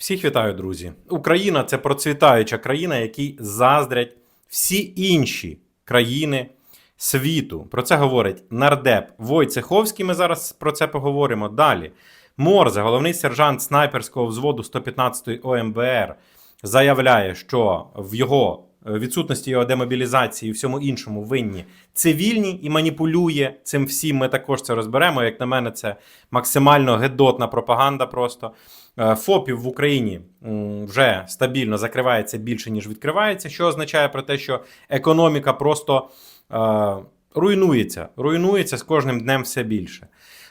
Всіх вітаю, друзі. Україна це процвітаюча країна, якій заздрять всі інші країни світу. Про це говорить нардеп Войцеховський. Ми зараз про це поговоримо далі. Морзе, головний сержант снайперського взводу 115-ї ОМБР, заявляє, що в його е, відсутності його демобілізації і всьому іншому винні цивільні і маніпулює цим всім. Ми також це розберемо. Як на мене, це максимально гедотна пропаганда. Просто ФОПів в Україні вже стабільно закривається більше ніж відкривається, що означає про те, що економіка просто е, руйнується, руйнується з кожним днем все більше.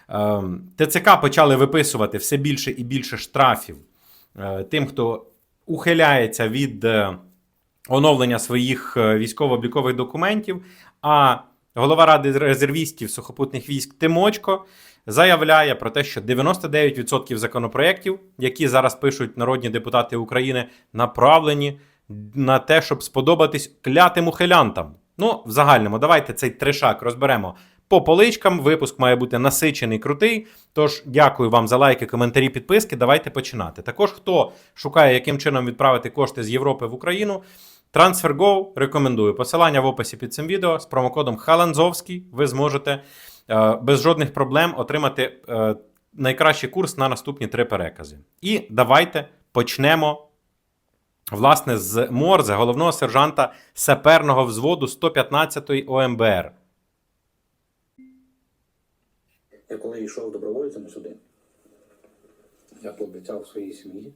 Е, ТЦК почали виписувати все більше і більше штрафів е, тим, хто ухиляється від е, оновлення своїх е, військово-облікових документів. А голова ради резервістів сухопутних військ Тимочко заявляє про те, що 99% законопроєктів, які зараз пишуть народні депутати України, направлені на те, щоб сподобатись клятим ухилянтам. Ну, в загальному, давайте цей тришак розберемо по поличкам. Випуск має бути насичений, крутий. Тож дякую вам за лайки, коментарі, підписки. Давайте починати. Також хто шукає, яким чином відправити кошти з Європи в Україну. TransferGo рекомендую. Посилання в описі під цим відео з промокодом Халанзовський. Ви зможете без жодних проблем отримати е, найкращий курс на наступні три перекази. І давайте почнемо. Власне, з Морзе, головного сержанта саперного взводу 115-ї ОМБР. Я коли йшов добровольцями сюди, я пообіцяв своїй сім'ї.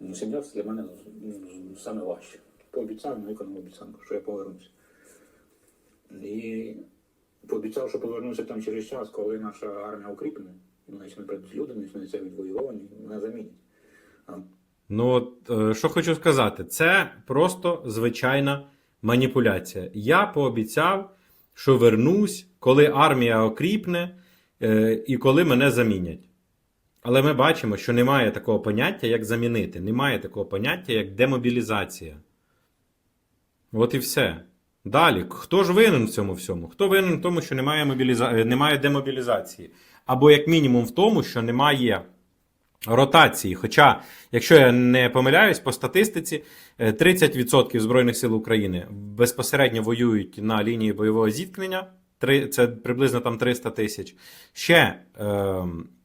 Ну, сім'я для мене ну, саме важче. Пообіцяв, не виконав обіцянку, що я повернуся. І пообіцяв, що повернуся там через час, коли наша армія укріпне. Значить, ми прийдуть люди, значить, це відвоювані, мене замінять. Ну, от, е, що хочу сказати, це просто звичайна маніпуляція. Я пообіцяв, що вернусь, коли армія окріпне е, і коли мене замінять. Але ми бачимо, що немає такого поняття, як замінити. Немає такого поняття, як демобілізація. От і все. Далі, хто ж винен в цьому всьому? Хто винен в тому, що немає, мобіліза... е, немає демобілізації? Або, як мінімум, в тому, що немає ротації. Хоча, якщо я не помиляюсь, по статистиці е, 30% Збройних сил України безпосередньо воюють на лінії бойового зіткнення. Це приблизно там 300 тисяч. Ще е,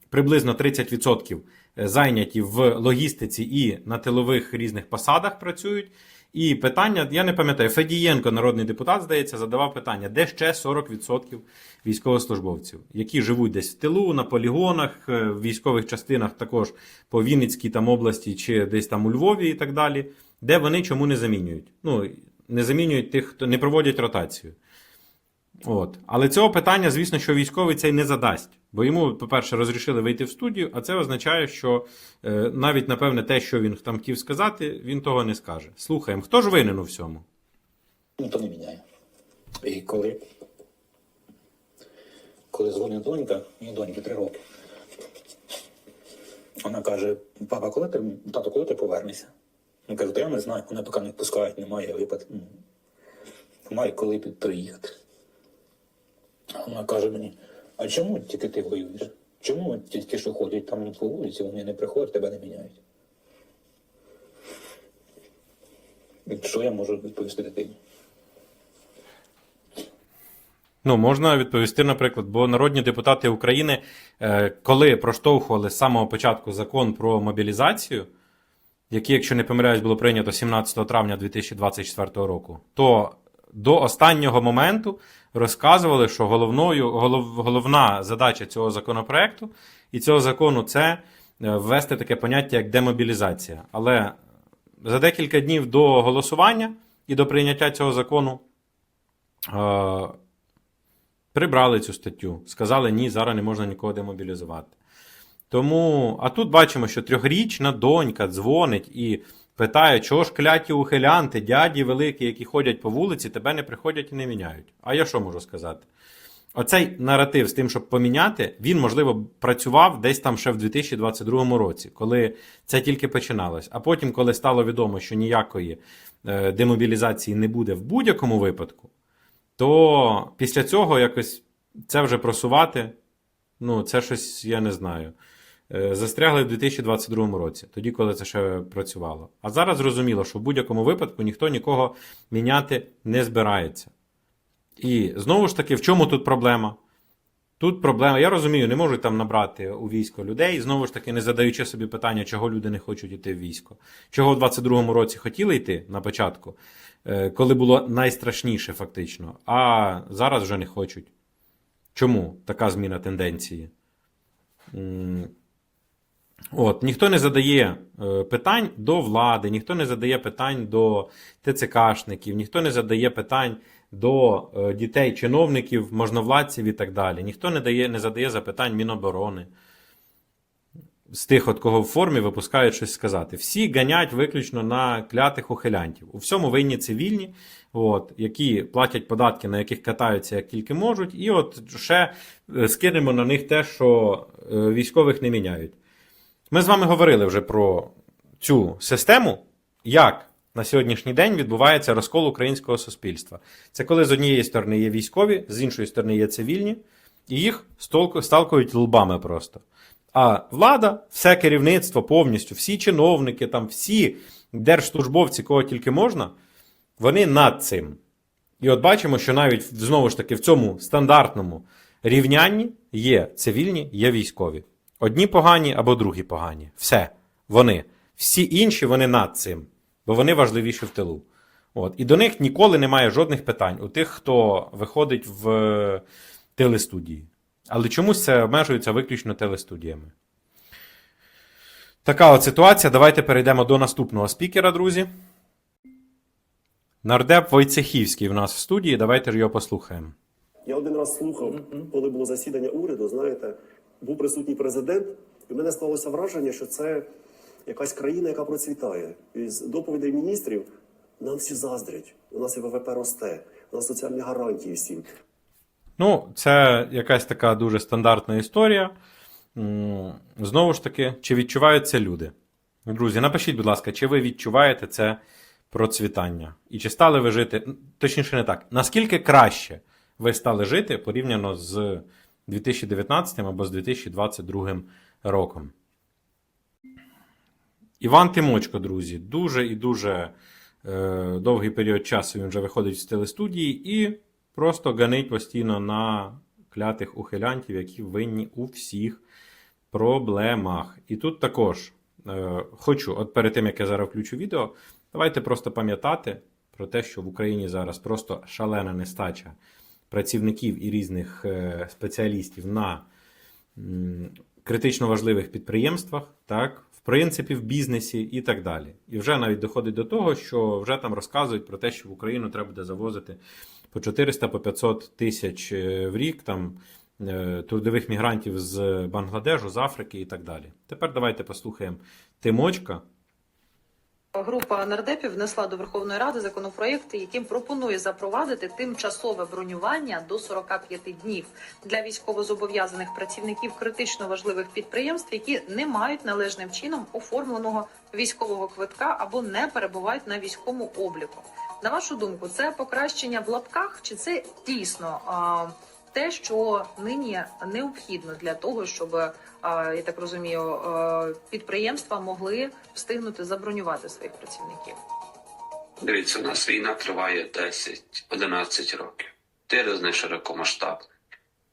приблизно 30% зайняті в логістиці і на тилових різних посадах працюють. І питання, я не пам'ятаю, Федієнко, народний депутат, здається, задавав питання, де ще 40% військовослужбовців, які живуть десь в тилу, на полігонах, е, в військових частинах також по Вінницькій там області чи десь там у Львові і так далі, де вони чому не замінюють? Ну, не замінюють тих, хто не проводять ротацію. От. Але цього питання, звісно, що військовий цей не задасть. Бо йому, по-перше, розрішили вийти в студію, а це означає, що е, навіть, напевне, те, що він там хотів сказати, він того не скаже. Слухаємо, хто ж винен у всьому? ніхто не міняє. І коли, коли дзвонить донька, мені доньки три роки. Вона каже: папа, коли ти, тато, коли ти повернешся? Я кажу, та я не знаю, мене поки не пускають, немає випадку. Немає коли приїхати. Вона каже мені, а чому тільки ти воюєш? Чому тільки що ходять там по вулиці, вони не приходять, тебе не міняють? І Що я можу відповісти дитині? Ну, можна відповісти, наприклад, бо народні депутати України, е, коли проштовхували з самого початку закон про мобілізацію, який, якщо не помиляюсь, було прийнято 17 травня 2024 року, то до останнього моменту розказували, що головною, голов, головна задача цього законопроекту і цього закону це е, ввести таке поняття, як демобілізація. Але за декілька днів до голосування і до прийняття цього закону. е, прибрали цю статтю. Сказали, ні, зараз не можна нікого демобілізувати. Тому, а тут бачимо, що трьохрічна донька дзвонить і питає, чого ж кляті ухилянти, дяді великі, які ходять по вулиці, тебе не приходять і не міняють. А я що можу сказати? Оцей наратив з тим, щоб поміняти, він, можливо, працював десь там ще в 2022 році, коли це тільки починалось. А потім, коли стало відомо, що ніякої е, демобілізації не буде в будь-якому випадку, то після цього якось це вже просувати, ну, це щось, я не знаю. Е, застрягли в 2022 році, тоді, коли це ще працювало. А зараз зрозуміло, що в будь-якому випадку ніхто нікого міняти не збирається. І знову ж таки, в чому тут проблема? Тут проблема, я розумію, не можуть там набрати у військо людей, знову ж таки, не задаючи собі питання, чого люди не хочуть йти в військо. Чого в 22-му році хотіли йти на початку, е, коли було найстрашніше, фактично, а зараз вже не хочуть. Чому така зміна тенденції? От, ніхто не задає е, питань до влади, ніхто не задає питань до ТЦКшників, ніхто не задає питань до е, дітей, чиновників, можновладців і так далі. Ніхто не, дає, не задає запитань Міноборони. З тих, от кого в формі випускають щось сказати. Всі ганять виключно на клятих ухилянтів. У всьому винні цивільні, от, які платять податки, на яких катаються як тільки можуть, і от ще е, скинемо на них те, що військових не міняють. Ми з вами говорили вже про цю систему, як на сьогоднішній день відбувається розкол українського суспільства. Це коли з однієї сторони є військові, з іншої сторони є цивільні, і їх сталкують лбами просто. А влада, все керівництво повністю, всі чиновники, там, всі держслужбовці, кого тільки можна, вони над цим. І от бачимо, що навіть знову ж таки в цьому стандартному рівнянні є цивільні, є військові. Одні погані або другі погані. Все. Вони. Всі інші вони над цим, бо вони важливіші в тилу. От. І до них ніколи немає жодних питань у тих, хто виходить в е, телестудії. Але чомусь це обмежується виключно телестудіями. Така от ситуація. Давайте перейдемо до наступного спікера, друзі. Нардеп Войцехівський в нас в студії. Давайте ж його послухаємо. Я один раз слухав, коли було засідання уряду, знаєте, був присутній президент, і в мене склалося враження, що це якась країна, яка процвітає. І з доповідей міністрів нам всі заздрять. У нас і ВВП росте, у нас соціальні гарантії всім. Ну, це якась така дуже стандартна історія. Знову ж таки, чи відчувають це люди? Друзі, напишіть, будь ласка, чи ви відчуваєте це процвітання? І чи стали ви жити, точніше, не так, наскільки краще ви стали жити порівняно з 2019 або з 2022 роком? Іван Тимочко, друзі, дуже і дуже е, довгий період часу він вже виходить з телестудії і просто ганить постійно на клятих ухилянтів, які винні у всіх проблемах. І тут також е, хочу, от перед тим як я зараз включу відео, давайте просто пам'ятати про те, що в Україні зараз просто шалена нестача працівників і різних е, спеціалістів на критично важливих підприємствах, так, в принципі, в бізнесі і так далі. І вже навіть доходить до того, що вже там розказують про те, що в Україну треба буде завозити по 400 по 500 тисяч е, в рік там е, трудових мігрантів з Бангладежу, з Африки і так далі. Тепер давайте послухаємо Тимочка. Група нардепів внесла до Верховної Ради законопроєкт, яким пропонує запровадити тимчасове бронювання до 45 днів для військовозобов'язаних працівників критично важливих підприємств, які не мають належним чином оформленого військового квитка або не перебувають на військовому обліку. На вашу думку, це покращення в лапках, чи це дійсно а, те, що нині необхідно для того, щоб я так розумію, е, підприємства могли встигнути забронювати своїх працівників. Дивіться, у нас війна триває 10-11 років. Них широкомасштабний.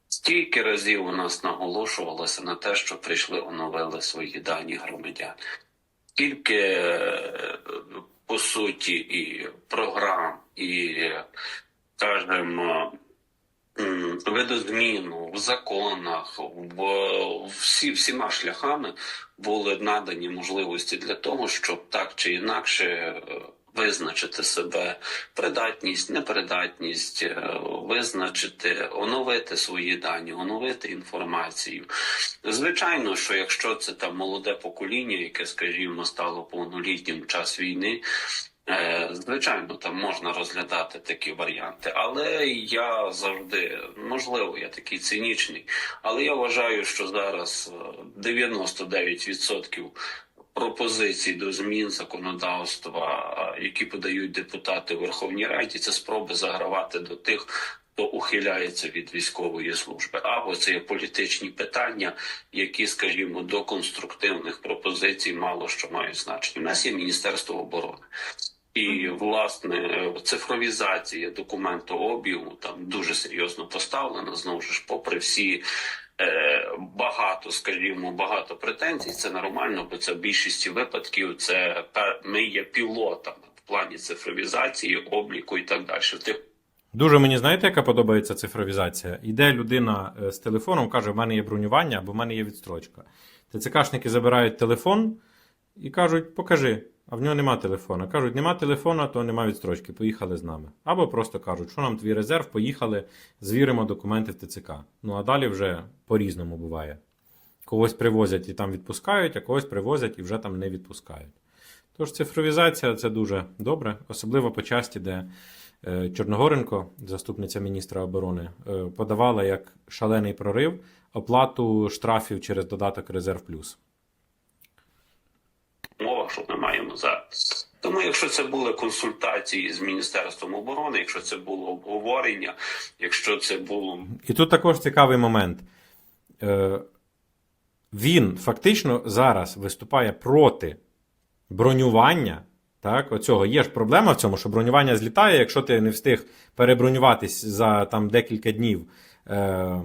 Стільки разів у нас наголошувалося на те, що прийшли, оновили свої дані громадян. Скільки, е, по суті, і програм, і, скажімо, видозміну в законах, в всі, всіма шляхами були надані можливості для того, щоб так чи інакше е, визначити себе придатність, непридатність, е, визначити, оновити свої дані, оновити інформацію. Звичайно, що якщо це там молоде покоління, яке, скажімо, стало повнолітнім час війни. Е, Звичайно, там можна розглядати такі варіанти, але я завжди, можливо, я такий цинічний, але я вважаю, що зараз е, 99% пропозицій до змін законодавства, е, які подають депутати Верховній Раді, це спроби загравати до тих, хто ухиляється від військової служби, або це є політичні питання, які, скажімо, до конструктивних пропозицій мало що мають значення. У нас є Міністерство оборони. І власне цифровізація документообігу там дуже серйозно поставлена. Знову ж попри всі е, багато, скажімо, багато претензій. Це нормально, бо це в більшості випадків. Це ми є пілотами в плані цифровізації, обліку і так далі. Дуже мені знаєте, яка подобається цифровізація? Іде людина е, з телефоном, каже: в мене є бронювання або в мене є відстрочка. ТЦКшники забирають телефон і кажуть, покажи. А в нього нема телефона. Кажуть, нема телефона, то нема відстрочки, поїхали з нами. Або просто кажуть, що нам твій резерв, поїхали, звіримо документи в ТЦК. Ну а далі вже по-різному буває. Когось привозять і там відпускають, а когось привозять і вже там не відпускають. Тож цифровізація це дуже добре, особливо по часті, де е, Чорногоренко, заступниця міністра оборони, е, подавала як шалений прорив оплату штрафів через додаток Резерв Плюс. умовах, що ми маємо зараз. Тому, якщо це були консультації з міністерством оборони, якщо це було обговорення, якщо це було І тут також цікавий момент. Е, Він фактично зараз виступає проти бронювання. Так, оцього є ж проблема в цьому, що бронювання злітає, якщо ти не встиг перебронюватись за там декілька днів. Е,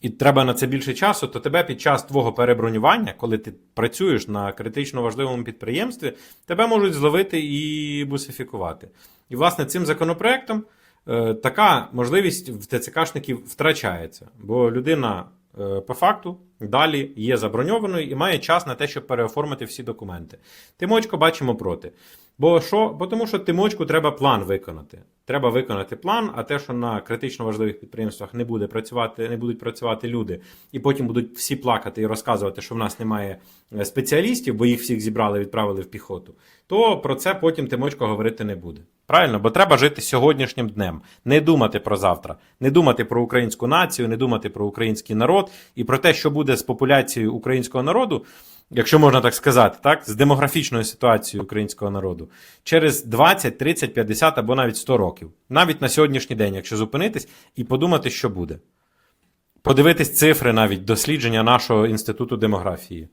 і треба на це більше часу, то тебе під час твого перебронювання, коли ти працюєш на критично важливому підприємстві, тебе можуть зловити і бусифікувати. І, власне, цим законопроектом е, така можливість в ТЦКшників втрачається, бо людина по факту далі є заброньованою і має час на те, щоб переоформити всі документи. Тимочко бачимо проти. Бо що? Бо тому що Тимочку треба план виконати. Треба виконати план, а те, що на критично важливих підприємствах не буде працювати, не будуть працювати люди, і потім будуть всі плакати і розказувати, що в нас немає е, спеціалістів, бо їх всіх зібрали, відправили в піхоту, то про це потім Тимочко говорити не буде. Правильно, бо треба жити сьогоднішнім днем, не думати про завтра, не думати про українську націю, не думати про український народ. І про те, що буде з популяцією українського народу, якщо можна так сказати, так, з демографічною ситуацією українського народу, через 20, 30, 50 або навіть 100 років. Навіть на сьогоднішній день, якщо зупинитись і подумати, що буде. Подивитись цифри навіть дослідження нашого інституту демографії,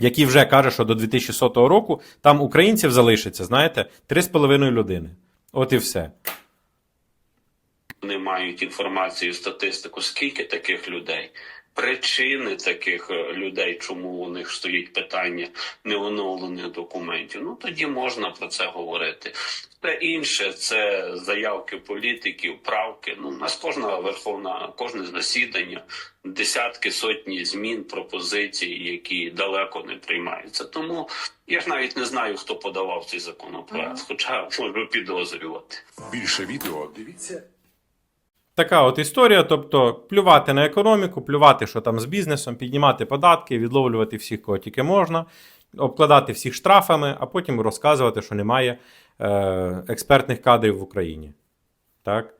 який вже каже, що до 2100 року там українців залишиться, знаєте, 3,5 людини. От і все. не мають інформацію, статистику, скільки таких людей, причини таких е, людей, чому у них стоїть питання неоновлених документів. Ну тоді можна про це говорити. Все інше це заявки політиків, правки. Ну у нас кожна верховна, кожне засідання, десятки сотні змін, пропозицій, які далеко не приймаються. Тому я ж навіть не знаю, хто подавав цей законопроект, хоча можу підозрювати. Більше відео дивіться Така от історія, тобто плювати на економіку, плювати, що там з бізнесом, піднімати податки, відловлювати всіх, кого тільки можна, обкладати всіх штрафами, а потім розказувати, що немає е, експертних кадрів в Україні. Так?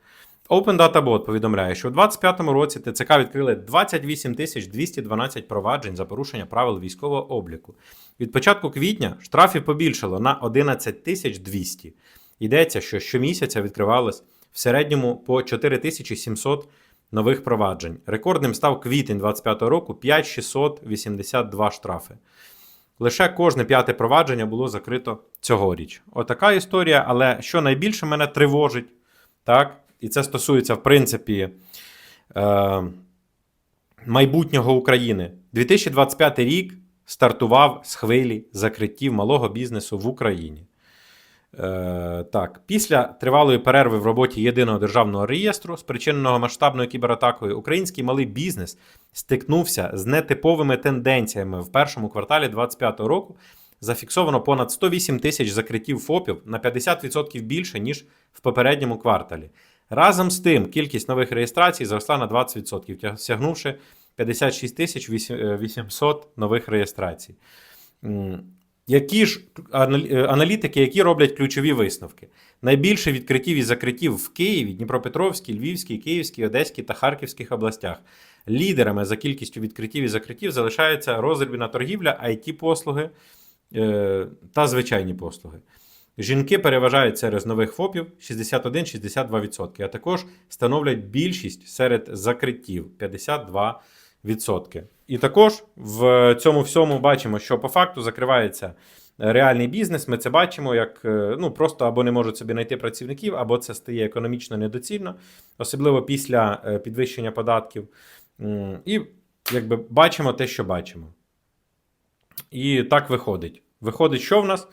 Open Data Bot повідомляє, що у 2025 році ТЦК відкрили 28 212 проваджень за порушення правил військового обліку. Від початку квітня штрафів побільшало на 11 тисяч 200. Йдеться, що щомісяця відкривалось в середньому по 4700 нових проваджень. Рекордним став квітень 2025 року 5682 штрафи. Лише кожне п'яте провадження було закрито цьогоріч. Отака історія, але що найбільше мене тривожить, так, і це стосується, в принципі, е, майбутнього України. 2025 рік стартував з хвилі закриттів малого бізнесу в Україні. Е, так, після тривалої перерви в роботі єдиного державного реєстру, спричиненого масштабною кібератакою, український малий бізнес стикнувся з нетиповими тенденціями в першому кварталі 2025 року. Зафіксовано понад 108 тисяч закриттів ФОПів на 50% більше, ніж в попередньому кварталі. Разом з тим, кількість нових реєстрацій зросла на 20%, тя- сягнувши 56 тисяч е, 800 нових реєстрацій. Які ж е, аналітики, які роблять ключові висновки? Найбільше відкриттів і закриттів в Києві, Дніпропетровській, Львівській, Київській, Одеській та Харківських областях. Лідерами за кількістю відкриттів і закриттів залишаються роздрібна торгівля, it послуги е, та звичайні послуги. Жінки переважають серед нових ФОПів 61-62%, а також становлять більшість серед закриттів 52%. І також в цьому всьому бачимо, що по факту закривається реальний бізнес. Ми це бачимо, як е, ну, просто або не можуть собі знайти працівників, або це стає економічно недоцільно, особливо після е, підвищення податків. І якби бачимо те, що бачимо. І так виходить. Виходить, що в нас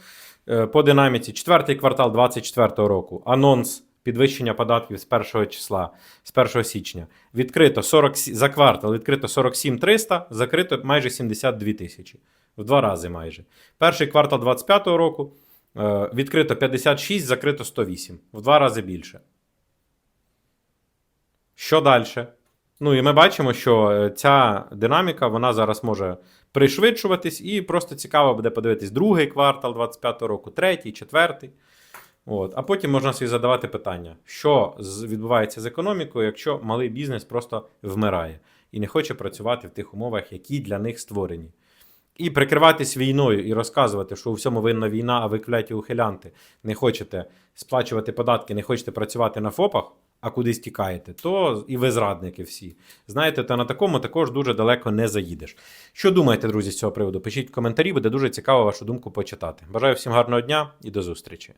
Е, по динаміці? Четвертий квартал 2024 року. Анонс підвищення податків з 1 числа, з 1 січня. Відкрито 40, за квартал відкрито 47 300, закрито майже 72 тисячі. В два рази майже. Перший квартал 2025 року е, відкрито 56, закрито 108. В два рази більше. Що далі? Ну і ми бачимо, що е, ця динаміка вона зараз може пришвидшуватись, і просто цікаво буде подивитись другий квартал 25-го року, третій, четвертий. От. А потім можна собі задавати питання, що відбувається з економікою, якщо малий бізнес просто вмирає і не хоче працювати в тих умовах, які для них створені. І прикриватись війною і розказувати, що у всьому винна війна, а ви кляті ухилянти, не хочете сплачувати податки, не хочете працювати на ФОПах, а кудись тікаєте, то і ви зрадники всі. Знаєте, то на такому також дуже далеко не заїдеш. Що думаєте, друзі, з цього приводу? Пишіть в коментарі, буде дуже цікаво вашу думку почитати. Бажаю всім гарного дня і до зустрічі.